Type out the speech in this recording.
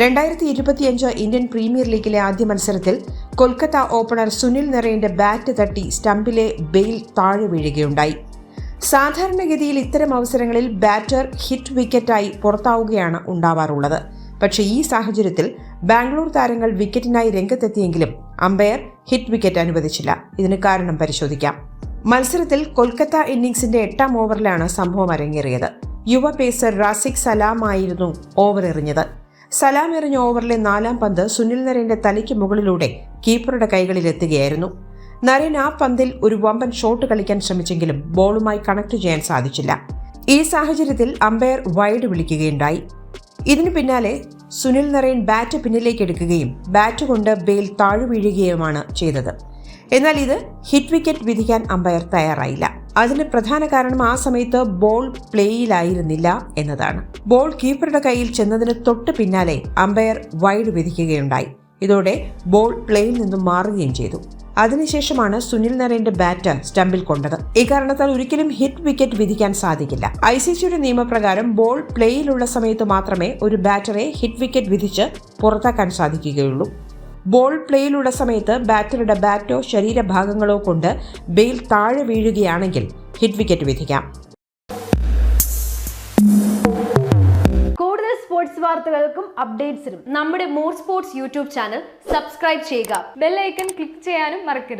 രണ്ടായിരത്തി ഇരുപത്തിയഞ്ച് Indian premier ലീഗിലെ ആദ്യ മത്സരത്തിൽ കൊൽക്കത്ത ഓപ്പണർ സുനിൽ നരേന്റെ ബാറ്റ് തട്ടി സ്റ്റംപിലെ ബെയിൽ താഴെ വീഴുകയുണ്ടായി. സാധാരണഗതിയിൽ ഇത്തരം അവസരങ്ങളിൽ ബാറ്റർ ഹിറ്റ് വിക്കറ്റായി പുറത്താവുകയാണ് ഉണ്ടാവാറുള്ളത്. പക്ഷേ ഈ സാഹചര്യത്തിൽ ബാംഗ്ലൂർ താരങ്ങൾ വിക്കറ്റിനായി രംഗത്തെത്തിയെങ്കിലും അമ്പയർ ഹിറ്റ് വിക്കറ്റ് അനുവദിച്ചില്ല. ഇതിന് കാരണം പരിശോധിക്കാം. മത്സരത്തിൽ കൊൽക്കത്ത ഇന്നിംഗ്സിന്റെ എട്ടാം ഓവറിലാണ് സംഭവം അരങ്ങേറിയത്. യുവ പേസർ റാസിഖ് സലാമായിരുന്നു ഓവർ എറിഞ്ഞത്. സലാം എറിഞ്ഞ ഓവറിലെ നാലാം പന്ത് സുനിൽ നരേന്റെ തലയ്ക്ക് മുകളിലൂടെ കീപ്പറുടെ കൈകളിലെത്തുകയായിരുന്നു. നരേൻ ആ പന്തിൽ ഒരു വമ്പൻ ഷോട്ട് കളിക്കാൻ ശ്രമിച്ചെങ്കിലും ബോളുമായി കണക്ട് ചെയ്യാൻ സാധിച്ചില്ല. ഈ സാഹചര്യത്തിൽ അമ്പയർ വൈഡ് വിളിക്കുകയുണ്ടായി. ഇതിനു പിന്നാലെ സുനിൽ നരേൻ ബാറ്റ് പിന്നിലേക്ക് എടുക്കുകയും ബാറ്റ് കൊണ്ട് ബെയിൽ താഴു വീഴുകയുമാണ് ചെയ്തത്. എന്നാൽ ഇത് ഹിറ്റ് വിക്കറ്റ് വിധിക്കാൻ അമ്പയർ തയ്യാറായില്ല. അതിന് പ്രധാന കാരണം ആ സമയത്ത് ബോൾ പ്ലേയിലായിരുന്നില്ല എന്നതാണ്. ബോൾ കീപ്പറുടെ കയ്യിൽ ചെന്നതിന് തൊട്ട് പിന്നാലെ അമ്പയർ വൈഡ് വിധിക്കുകയുണ്ടായി. ഇതോടെ ബോൾ പ്ലേയിൽ നിന്നും മാറുകയും ചെയ്തു. അതിനുശേഷമാണ് സുനിൽ നരേന്റെ ബാറ്റ് സ്റ്റമ്പിൽ കൊണ്ടത്. ഇക്കാരണത്താൽ ഒരിക്കലും ഹിറ്റ് വിക്കറ്റ് വിധിക്കാൻ സാധിക്കില്ല. ഐ സി സിയുടെ നിയമപ്രകാരം ബോൾ പ്ലേയിലുള്ള സമയത്ത് മാത്രമേ ഒരു ബാറ്ററെ ഹിറ്റ് വിക്കറ്റ് വിധിച്ച് പുറത്താക്കാൻ സാധിക്കുകയുള്ളൂ. ബോൾ പ്ലേയിലുള്ള സമയത്ത് ബാറ്ററുടെ ബാറ്റോ ശരീരഭാഗങ്ങളോ കൊണ്ട് ബെയിൽ താഴെ വീഴുകയാണെങ്കിൽ ഹിറ്റ് വിക്കറ്റ് വിധിക്കാം. കൂടുതൽ സ്പോർട്സ് വാർത്തകൾക്കും അപ്ഡേറ്റ്സിനും നമ്മുടെ more sports YouTube channel subscribe ചെയ്യുക. ബെല്ലൈക്കൺ ക്ലിക്ക് ചെയ്യാനും മറക്കരുത്.